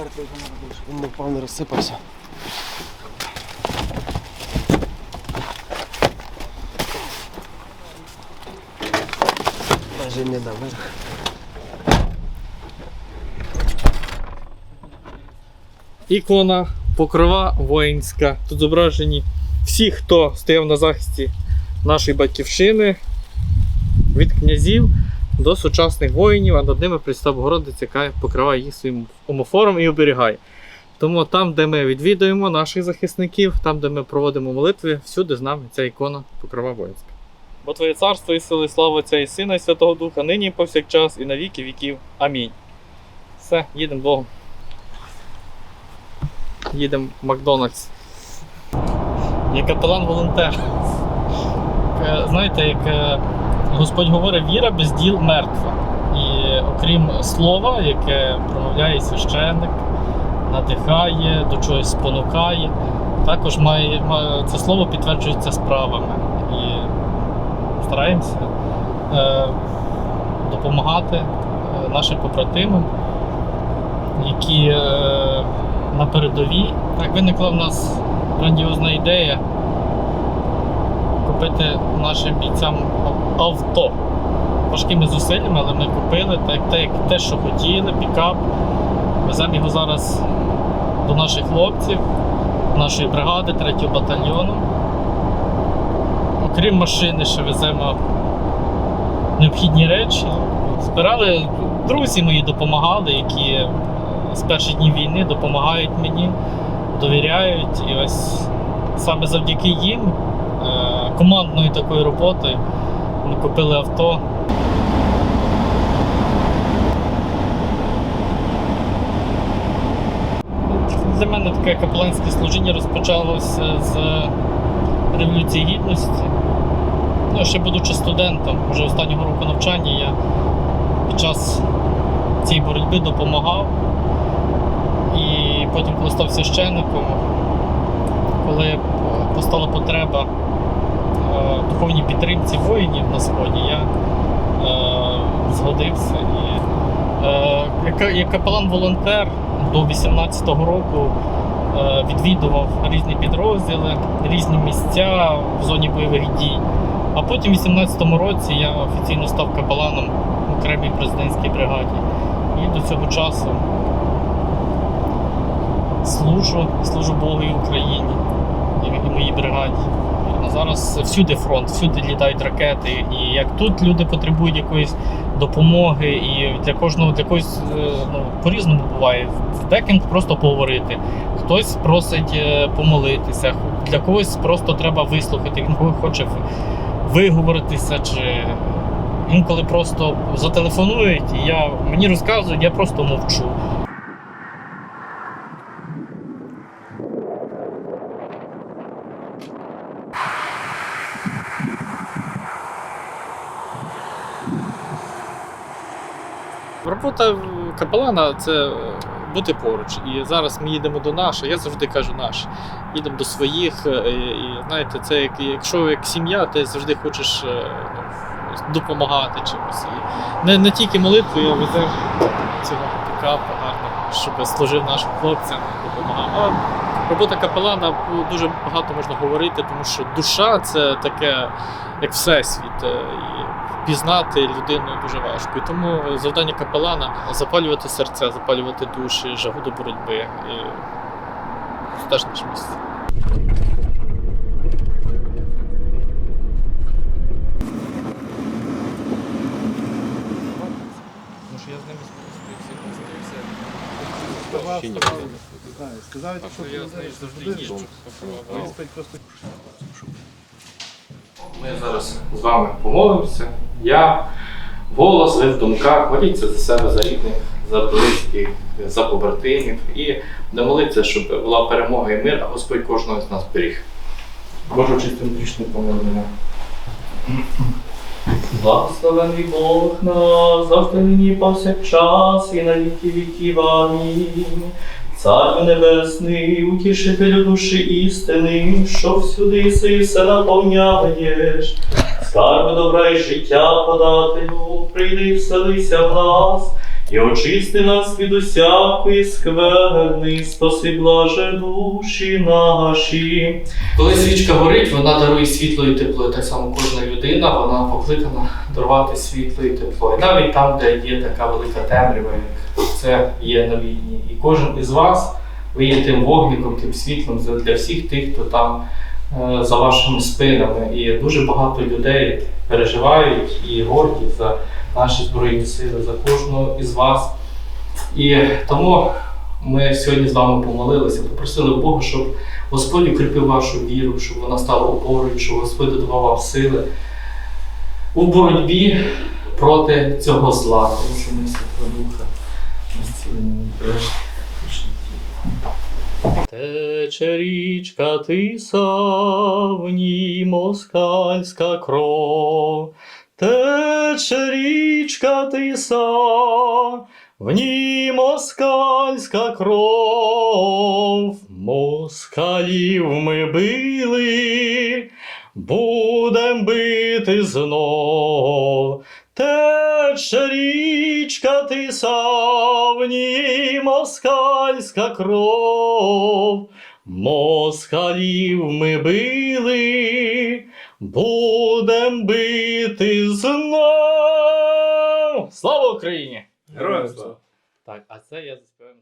мертвий помердиш. Він не впав, не розсипався. Даже не наверх. Ікона, покрова воїнська. Тут зображені всі, хто стояв на захисті нашої батьківщини, від князів до сучасних воїнів, а над ними Пресвята Богородиця, яка покриває їх своїм омофором і оберігає. Тому там, де ми відвідуємо наших захисників, там, де ми проводимо молитви, всюди з нами ця ікона покрова воїнська. Бо Твоє царство і сили, слава Отця і Сина, і Святого Духа, нині і повсякчас, і на віки віків. Амінь. Все, їдемо Богом. Їдемо в Макдональдс. Я капелан-волонтер. Е, Знаєте, як е, Господь говорить, віра без діл мертва. І окрім слова, яке промовляє священник, надихає, до чогось спонукає, також має, це слово підтверджується справами. І стараємося е, допомагати е, нашим побратимам, які е, на передовій. Так виникла в нас грандіозна ідея купити нашим бійцям авто. Важкими зусиллями, але ми купили так, так, те, що хотіли, пікап. Веземо його зараз до наших хлопців, нашої бригади, 3 батальйону. Окрім машини, ще веземо необхідні речі. Збирали друзі мої допомагали, які е, з перших днів війни допомагають мені, довіряють. І ось саме завдяки їм, командною такою роботою, ми купили авто. Для мене таке капеланське служіння розпочалося з Революції Гідності. Ну, ще будучи студентом, вже останнього року навчання, я під час цієї боротьби допомагав. І потім, коли став священником, коли постала потреба духовній підтримці воїнів на сході, я е, згодився. І, е, як, капелан-волонтер до 18-го року е, відвідував різні підрозділи, різні місця в зоні бойових дій. А потім, в 18-му році, я офіційно став капеланом в окремій президентській бригаді. І до цього часу служу, служу Богу і Україні і моїй бригаді. Зараз всюди фронт, всюди літають ракети. І як тут люди потребують якоїсь допомоги, і для кожного для когось е, ну, по-різному буває. Деким просто поговорити, хтось просить е, помолитися, для когось просто треба вислухати, він хоче виговоритися, чи інколи просто зателефонують, і я мені розказують, я просто мовчу. Робота капелана це бути поруч. І зараз ми їдемо до наших, я завжди кажу наш. Їдемо до своїх. е, І, знаєте, це як якщо як сім'я, ти завжди хочеш е, ну, допомагати чимось. Не, не тільки молитвою, а веземо цього пікапа гарно, щоб служив нашим хлопцям, допомагав. А робота капелана ну, дуже багато можна говорити, тому що душа це таке, як всесвіт. Пізнати людину дуже важко. І тому завдання капелана запалювати серця, запалювати душі, жагу до боротьби. І це теж наше місце. Може, я з ними Сказав, що я з нею завжди їжджу. Ми зараз з вами помолимося. Я голос, ви в думках, моліться за себе, за рідних, за близьких, за побратимів і не моліться, щоб була перемога і мир, а Господь кожного з нас беріг. Божу чистим грішним помилуємо. Благословений Бог нас, завжди нині повсякчас і на віки віків. Амінь. Царю небесний, утішителю душі істини, що всюди єси і все наповняєш. Скарби добра і життя подателю, прийди і вселися в нас, і очисти нас від усякої скверни, спаси блаже душі наші. Коли свічка горить, вона дарує світло і тепло. Так само кожна людина вона покликана дарувати світло і тепло. І навіть там, де є така велика темрява, це є на війні. І кожен із вас, ви є тим вогником, тим світлом для всіх тих, хто там е, за вашими спинами. І дуже багато людей переживають і горді за наші збройні сили, за кожного із вас. І тому ми сьогодні з вами помолилися, попросили Бога, щоб Господь укріпив вашу віру, щоб вона стала опорою, щоб Господь додавав вам сили у боротьбі проти цього зла, тому що ми Святого Духа Тече річка тиса, в ній москальська кров. Тече річка тиса, в ній москальська кров. Москалів ми били, будем бити знов. Тече річка тиса, в москальська кров. Москалів ми били, будем бити знов. Слава Україні! Героям слава! Так, а це я заспіваю.